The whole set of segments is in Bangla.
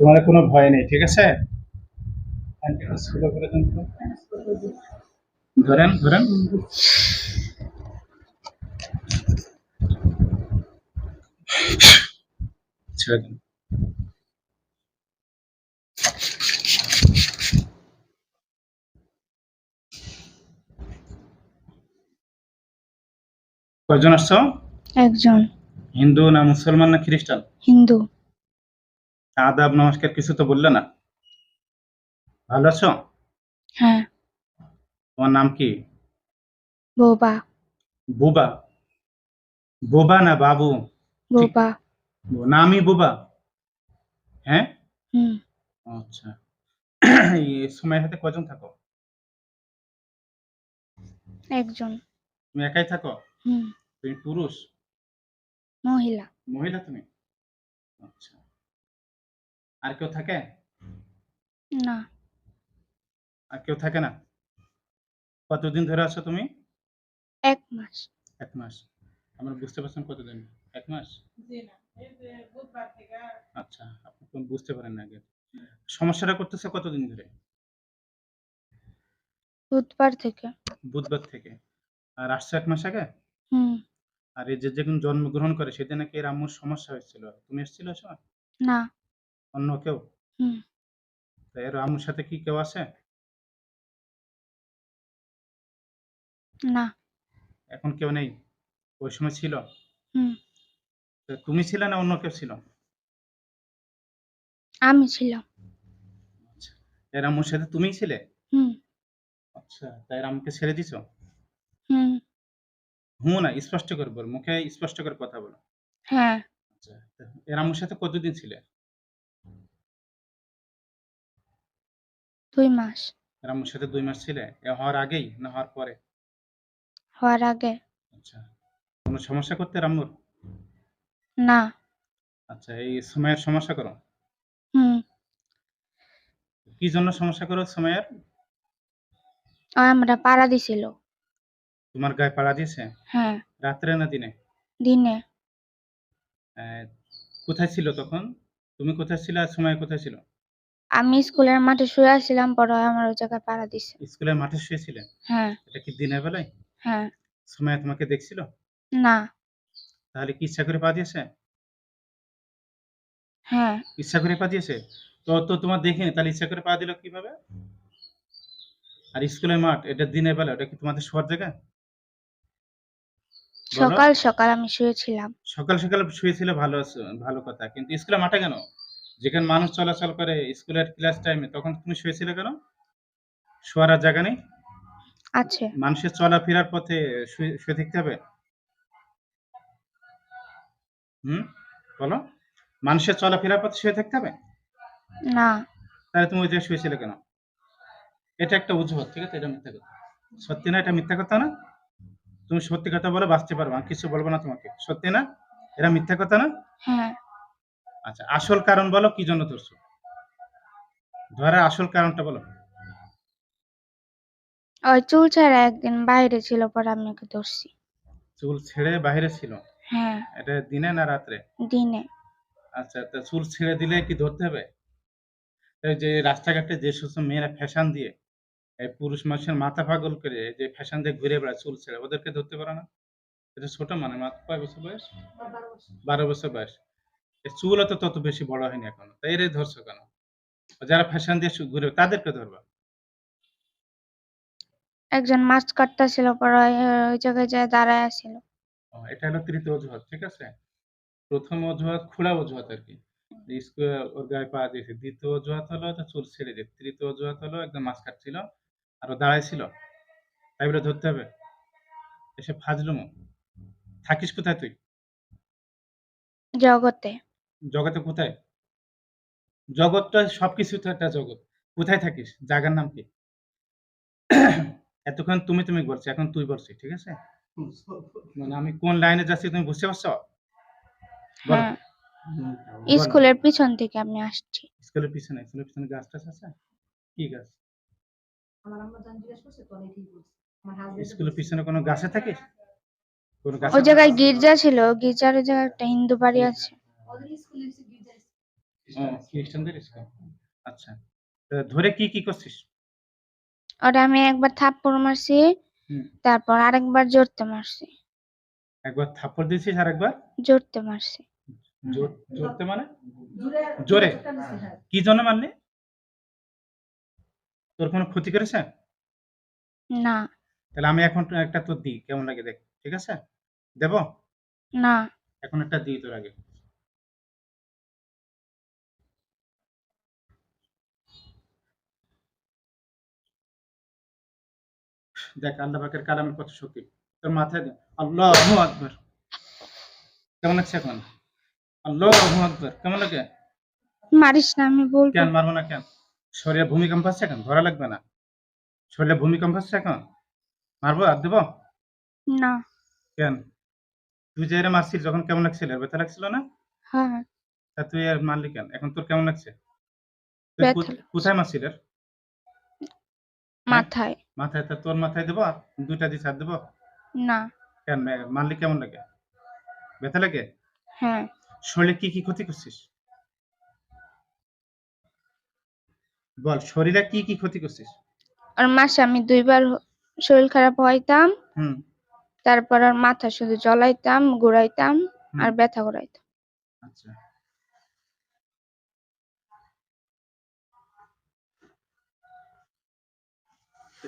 তোমার কোনো ভয় নেই ঠিক আছে? ধরেন ধরেন। ছেড়ে দিন। কয়জন আসছো? একজন। হিন্দু না মুসলমান না খ্রিস্টান? হিন্দু। আদাব নমস্কার কিছু তো বললে না? ভালো আছো? হ্যাঁ। তোমার নাম কি? বোবা। বুবা? বোবা না বাবু? বোবা। নামই বুবা? হ্যাঁ? হুম। আচ্ছা। এই সময় হাতে কজন থাকো? একজন। তুমি একাই থাকো? হুম। তুমি পুরুষ? মহিলা। মহিলা তুমি? আচ্ছা। আর কেউ থাকে? না। আর কেউ থাকে না? কতদিন ধরে আছো তুমি? এক মাস। এক মাস। আমরা বুঝতে পারছেন কতদিন? এক মাস? আচ্ছা আপনি কোন বুঝতে পারেন না আগে। সমস্যাটা করতেছে কতদিন ধরে? বুধবার থেকে। বুধবার থেকে। আর আসছে এক মাস আগে? হুম। আর এই যে যেদিন জন্মগ্রহণ করে সেদিন নাকি এর আম্মুর সমস্যা হয়েছিল। তুমি এসেছিল না। অন্য কেউ? তা এর আম্মুর সাথে কি কেউ আছে? না। এখন কেউ নেই? ওই সময় ছিল? হুম। তা তুমি ছিলে না অন্য কেউ ছিল? আমি ছিলাম। আচ্ছা। এর আম্মুর সাথে তুমিই ছিলে? হুম। আচ্ছা তাই এর আম্মুকে ছেড়ে দিছো? হুম। হুঁ না স্পষ্ট করে বল মুখে স্পষ্ট করে কথা বলো। হ্যাঁ। আচ্ছা তা এর আম্মুর সাথে কতদিন ছিলে? দুই মাস। আম্মুর সাথে দুই মাস ছিলে। এ হওয়ার আগেই না হওয়ার পরে? হওয়ার আগে। আচ্ছা। কোনো সমস্যা করতে আম্মুর না। আচ্ছা এই সমস্যা করো। হুম। কি জন্য সমস্যা করো সময়ের আমরা পাড়া দিছিল। তোমার গায়ে পাড়া দিয়েছে? হ্যাঁ। রাত্রে না দিনে? দিনে। কোথায় ছিল তখন? তুমি কোথায় ছিলে আর সময় কোথায় ছিল? আমি স্কুলের মাঠে শুয়ে আসছিলাম পরে আমার ওই জায়গায় পাড়া দিছে। স্কুলের মাঠে শুয়েছিলে হ্যাঁ। এটা কি দিনের বেলায়? হ্যাঁ। সময় তোমাকে দেখছিল? না। তাহলে কি ইচ্ছা করে পা দিয়েছে? হ্যাঁ। ইচ্ছা করে পা দিয়েছে? তো তো তোমার দেখিনি তাহলে ইচ্ছা করে পা দিল কীভাবে? আর স্কুলের মাঠ এটা দিনের বেলা এটা কি তোমাদের শোয়ার জায়গা? সকাল সকাল আমি শুয়েছিলাম। সকাল সকাল শুয়েছিল ভালো আছে- ভালো কথা। কিন্তু স্কুলের মাঠে কেন? যেখানে মানুষ চলাচল করে স্কুলের ক্লাস টাইমে তখন তুমি শুয়েছিলে কেন? শোয়ার আর জায়গা নেই? আছে। মানুষের চলাফেরার পথে শুয়ে থাকতে হবে? হুম? বলো। মানুষের চলাফেরার পথে শুয়ে থাকতে হবে? না। তাহলে তুমি ওই জায়গায় শুয়েছিলে কেন? এটা একটা অজুহাত ঠিক আছে? এটা মিথ্যা কথা। সত্যি না এটা মিথ্যা কথা না? তুমি সত্যি কথা বলে বাঁচতে পারবে কিছু বলব না তোমাকে। সত্যি না? এটা মিথ্যা কথা না? হ্যাঁ। আচ্ছা আসল কারণ বলো কি জন্য ধরছো? ধরে আসল কারণটা বলো। ওই চুল ছাড়া একদিন বাইরে ছিল পরে আমি ওকে ধরছি। চুল ছেড়ে বাইরে ছিল? হ্যাঁ। এটা দিনে না রাত্রে? দিনে। আচ্ছা তা চুল ছেড়ে দিলে কি ধরতে হবে? এই যে রাস্তাঘাটে যে সমস্ত মেয়েরা ফ্যাশন দিয়ে এই পুরুষ মানুষের মাথা পাগল করে যে ফ্যাশন দিয়ে ঘুরে বেড়ায় চুল ছেড়ে ওদেরকে ধরতে পারো না? এটা ছোট মানে মাত্র কয় বছর বয়স? বারো বছর বয়স। চুলও তো তত বেশি বড় হয়নি এখনও। তাই এর ধরছো কেন? যারা ফ্যাশন দিয়ে ঘুরে তাদেরকে ধরবা? একজন মাছ কাটতেছিল পরে ওই- জায়গায় যায় দাঁড়ায় আছিল। এটা হলো তৃতীয় অজুহাত ঠিক আছে? প্রথম অজুহাত খোলা অজুহাত আর কি। ওর গায়ে পা দিয়েছে। দ্বিতীয় অজুহাত হলো চুল ছেড়ে দিয়ে তৃতীয় অজুহাত হলো একদম মাছ কাটছিল আর দাঁড়ায় ছিল। তাই বলে ধরতে হবে? এসে ফাজলুমো থাকিস কোথায় তুই? জগতে। জগতে কোথায়? জগৎটা সবকিছু তো একটা জগৎ। কোথায় থাকিস? জায়গার নাম কি? এতক্ষণ তুমি তুমি বলছি এখন তুই বলছি ঠিক আছে? মানে আমি কোন লাইনে যাচ্ছি তুমি বুঝতে পারছ? হ্যাঁ। স্কুলের পিছন থেকে আমি আসছি। স্কুলের পিছনে স্কুলের পিছনে গাছ টাছ আছে? কি গাছ? আমার আম্মা জান জিজ্ঞেস করছে তো ঠিক বলছে। স্কুলের পিছনে কোনো গাছে থাকিস? কোনো গাছে ওই জায়গায় গির্জা ছিল গির্জার ওই জায়গায় একটা হিন্দু বাড়ি আছে। খ্রিস্টানদের স্কুল আচ্ছা। ধরে কি কি করছিস? ওটা আমি একবার থাপ্পড় মারছি তারপর আরেকবার জোরতে মারছি। একবার থাপ্পড় দিয়েছিস আর একবার জোরতে মারছি। জোরতে মানে? জোরে? হ্যাঁ। কি জন্য মারলি? তোর কোনো ক্ষতি করেছে? না। তাহলে আমি এখন একটা তোর দিই কেমন লাগে দেখ ঠিক আছে? দেব? না। এখন একটা দিই তোর আগে। দেখ আল্লাহ পাকের কালামের কত শক্তি তোর মাথায় দে আল্লাহ আকবর। কেমন লাগছে এখন? আল্লাহ আকবর। কেমন লাগে? মারিস না আমি বলব। কেন মারবো না কেন? শরীরে ভূমিকম্প আসছে এখন? ধরা লাগবে না? শরীরে ভূমিকম্প আসছে এখন? মারবো আর দেবো? না। কেন? তুই যে এরা মারছিস যখন কেমন লাগছিল? ব্যথা লাগছিল না? হ্যাঁ। তা তুই আর মারলি কেন? এখন তোর কেমন লাগছে। কোথায় মারছিল মাথায়। মাথায় তা তোর মাথায় দেবো? দুইটা দিয়ে ছাড় দেবো? না। কেন? মারলি কেমন লাগে? ব্যথা লাগে? হ্যাঁ। শরীরে কি কি ক্ষতি করছিস? বল শরীরে কি কি ক্ষতি করছিস? আর মাসে আমি দুইবার শরীর খারাপ হইতাম হুম। তারপর আর মাথা শুধু জ্বলাইতাম ঘুরাইতাম আর ব্যথা ঘুরাইতাম আচ্ছা।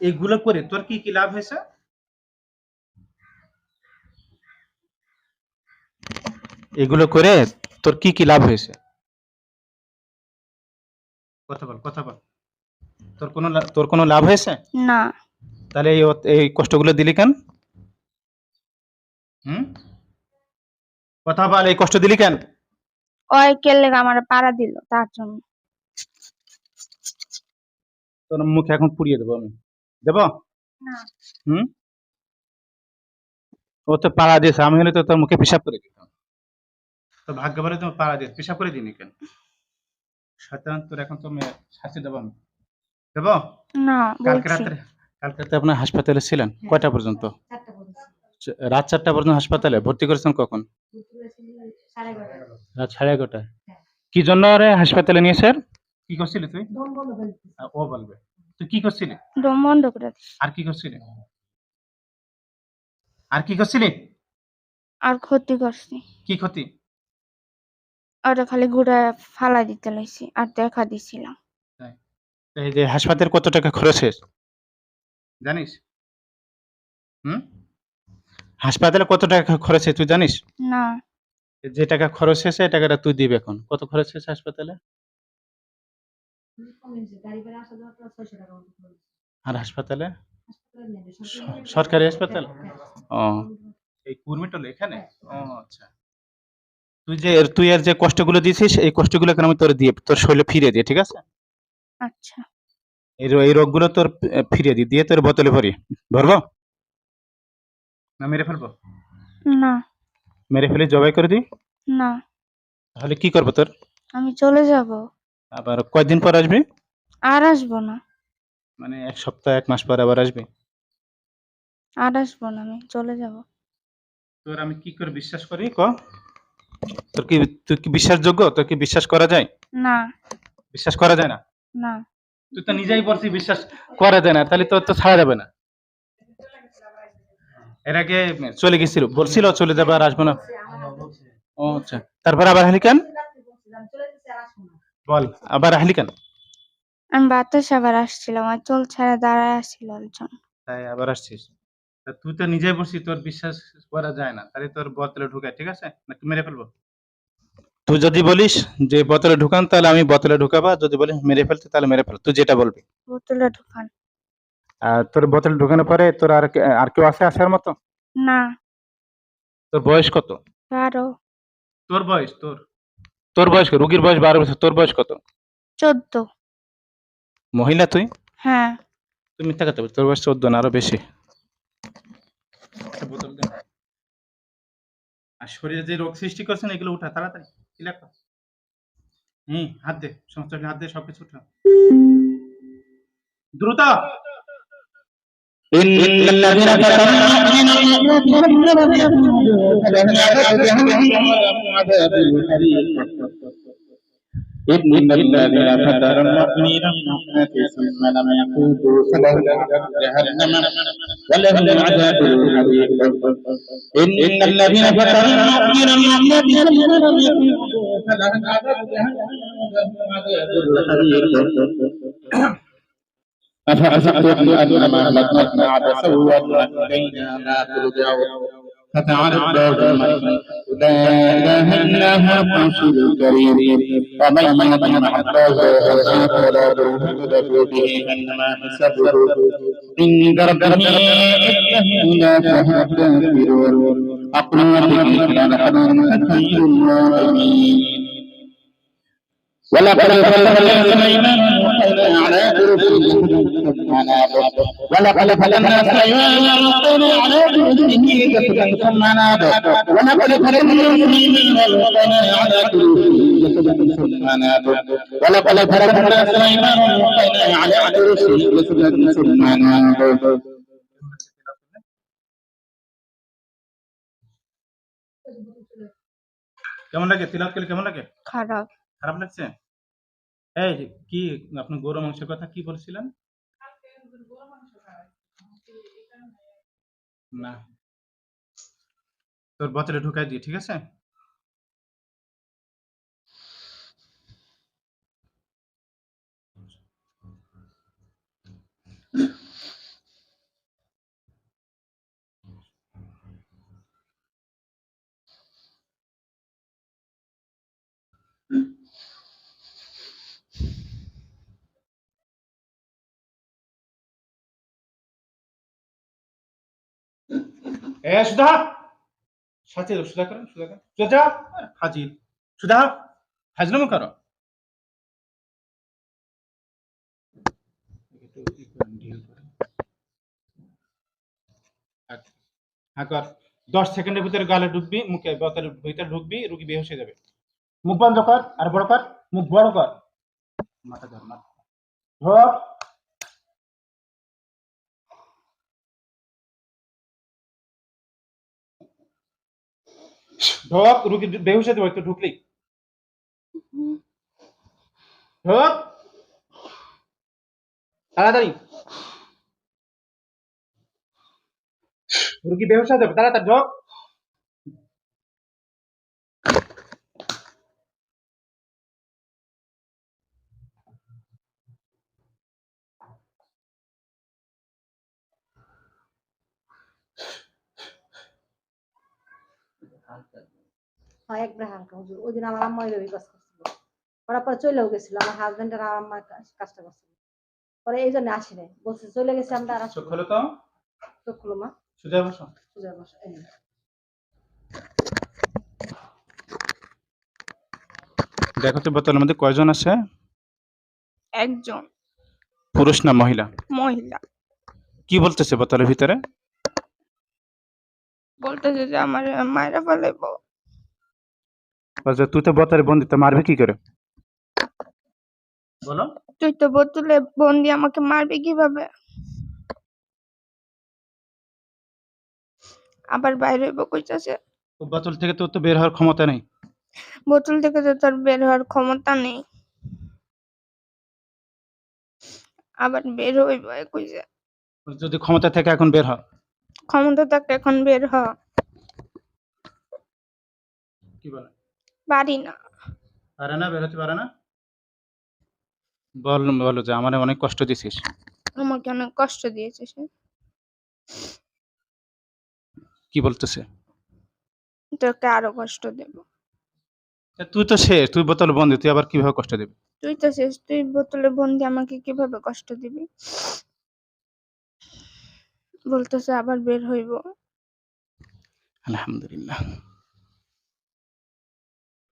এগুলো করে তোর কি কি লাভ হয়েছে? এগুলো করে তোর কি কি লাভ হয়েছে? কথা বল কথা বল। তোর কোনো তোর কোনো লাভ হয়েছে? না। তাহলে এই এই কষ্টগুলো দিলি কেন? হুম? কথা বল এই কষ্ট দিলি কেন? ওই কেলে আমার পাড়া দিল তার জন্য। তোর মুখে এখন পুড়িয়ে দেবো আমি। দেবো? না। হুম? ও তো পাড়া দিয়েছে আমি হলে তো তোর মুখে পেশাব করে দিতাম। তো ভাগ্য বলে তুমি পাড়া দিয়ে পেশাব করে দিনি কেন? শয়তান তোর এখন তো মেয়ে শাস্তি দেবো আমি। দেবো? না কালকে রাত্রে কালকে রাতে আপনার হাসপাতালে ছিলেন? কয়টা পর্যন্ত? রাত চারটা পর্যন্ত হাসপাতালে? ভর্তি করেছেন কখন? ছিল সাড়ে এগারোটা। রাত সাড়ে এগারোটায়। কি জন্য রে হাসপাতালে নিয়ে স্যার কি করছিলি তুই ও বলবে। তুই কি করছিলি? দম বন্ধ করে আর কি করছিলি? আর কি করছিলি? আর ক্ষতি করছি। কি ক্ষতি? ওটা খালি ঘুরে ফালা দিতে লাইছি আর দেখা দিছিলাম। এই যে হাসপাতালে কত টাকা খরচ হয়েছে? জানিস? হুম? হাসপাতালে কত টাকা খরচ হয়েছে তুই জানিস? না। যে টাকা খরচ হয়েছে এই টাকাটা তুই দিবে এখন। কত খরচ হয়েছে হাসপাতালে? আর হাসপাতালে? সরকারি হাসপাতাল? হ্যাঁ। ও। এই কুর্মিটল এখানে? ও আচ্ছা। তুই যে তুই এর যে কষ্টগুলো দিয়েছিস এই কষ্টগুলো এখন আমি তোর দিয়ে তোর শরীরে ফিরিয়ে দিয়ে ঠিক আছে? আচ্ছা। এই এই রোগগুলো তোর ফিরিয়ে দিই দিয়ে তোর বোতলে ভরি। ভরবো না মেরে ফেলব? না। মেরে ফেলে জবাই করে দিই? না। তাহলে কি করব তোর? আমি চলে যাব। আবার কয়দিন পর আসবে? আর আসব না। মানে এক সপ্তাহ এক মাস পর আবার আসবে? আর আসব না আমি চলে যাব। তোর আমি কি করে বিশ্বাস করি? ক। তোর কি তুই কি বিশ্বাসযোগ্য? তোর কি বিশ্বাস করা যায়? না। বিশ্বাস করা যায় না? না। তুই তো নিজেই বলছিস বিশ্বাস করা যায় না তাহলে তোর তো ছাড়া যাবে না। এর আগে চলে গেছিল বলছিল চলে যাবে আর আসব না। ও আচ্ছা। তারপর আবার হালি কেন? বল। আবার হালি কেন? আমি বাতাস আবার আসছিলাম আর চোল ছাড়া দাঁড়ায় আসছিল একজন। তাই আবার আসছিস? তা তুই তো নিজে বলছিস তোর বিশ্বাস করা যায় না। তাহলে তোর বোতলে ঢুকায় ঠিক আছে? নাকি মেরে ফেলব? তুই যদি বলিস যে বোতলে ঢুকান তাহলে আমি বোতলে ঢুকাবা। যদি বলিস মেরে ফেলতে তাহলে মেরে ফেল। তুই যেটা বলবি। বোতলে ঢুকান। আর তোর বোতলে ঢুকানোর পরে তোর আর আর কেউ আছে আসার মতো? না। তোর বয়স কত? বারো। তোর বয়স তোর? তোর বয়স কত? রুগীর বয়স বারো বছর তোর বয়স কত? চোদ্দ। মহিলা তুই? হ্যাঁ। তুই মিথ্যা কথা বলছিস, তোর বয়স চোদ্দ না আরও বেশি। আর শরীরে যে রোগ সৃষ্টি করছেন এগুলো উঠা তাড়াতাড়ি ক্লিয়ার কর। হুম হাত দে সমস্ত হাত দে সবকিছু উঠা। দ্রুত! إن الذين كفروا إن الذين فتنوا المؤمنين والمؤمنات ثم لم يتوبوا فلهم جهنم. ولهم عذاب الحريق إن الذين فتنوا المؤمنين والمؤمنات ثم لم يتوبوا فلهم عذاب جهنم. ولهم عذاب الحريق أفحسبتم أنما خلقناكم عبثا وأنكم إلينا لا ترجعون فتعالى الله الملك لا إله إلا هو الكريم. ومن يطع الله ورسوله فلا له به إنما حسابه عند ربه إنه لا فهم الكافرون أقول به لقد خير ولقد فتنا سليمان وأوحينا على كرسيه منابر ولقد فتنا سليمان وأوحينا على كرسيه جسدا ثم نابر ولقد فتنا سليمان وأوحينا على كرسيه جسدا ثم نابر ولقد فتنا سليمان وأوحينا على كرسيه جسدا ثم نابر কেমন লাগে তিলাওয়াত করলে কেমন লাগে খারাপ খারাপ লাগছে? এই কি আপনি গরু মাংসের কথা কি বলছিলেন? না। তোর বোতলে ঢুকাই দিয়ে ঠিক আছে? এ, সুধা। সাথে সুধা সুধা সুধা হাজির। সুধা হ্যাঁ কর। দশ সেকেন্ডের ভিতরে গালে ঢুকবি, মুখে বোতলের ভিতরে ঢুকবি, রুগী বেহোশ হয়ে যাবে। মুখ বন্ধ কর, আর বড় কর, মুখ বড় কর। মাথা ধর মাথা ধর। ঢোক রুগী বেহুশ হয়ে একটু ঢুকলেই ঢোক তাড়াতাড়ি। রুগী বেহুশ যাবে তাড়াতাড়ি ঢোক হ্যাঁ হালকা হুজুর। ওই দিন আমার আম্মা ওই কাজ করছিল। করার পরে চলেও গেছিল আমার হাজবেন্ড আর আমার আম্মা কাজটা করছিল। পরে এই জন্য আসি নাই। বলছে চলে গেছে আমরা আর চোখ। খোলো তো। চোখ খুলো মা। সোজা বসো। সোজা বসো এই দেখো তো বোতলের মধ্যে কয়জন আছে? একজন। পুরুষ না মহিলা? মহিলা। কি বলতেছে বোতলের ভিতরে? বলতেছে যে আমার মায়েরা ফেলাইব তুই তো বোতলে বন্দি তো মারবে কি করে? বলো। তুই তো বোতলে বন্দি আমাকে মারবি কীভাবে? আবার বাইরে হইব কইতাছে। বোতল থেকে তোর তো বের হওয়ার ক্ষমতা নেই। বোতল থেকে তো তার বের হওয়ার ক্ষমতা নেই। আবার বের হইব কইছে। যদি ক্ষমতা থেকে এখন বের হ। ক্ষমতা থাকলে এখন বের হ। কি বলে? পারি না। পারে না বের হতে পারে না? বল বলো যে আমার অনেক কষ্ট দিছিস। আমাকে অনেক কষ্ট দিয়েছে সে। কি বলতেছে? তোকে আরও কষ্ট দেব। তুই তো শেষ তুই বোতল বন্দি তুই আবার কীভাবে কষ্ট দিবি? তুই তো শেষ তুই বোতলে বন্দি আমাকে কীভাবে কষ্ট দিবি? বলতেছে আবার বের হইব। আলহামদুলিল্লাহ।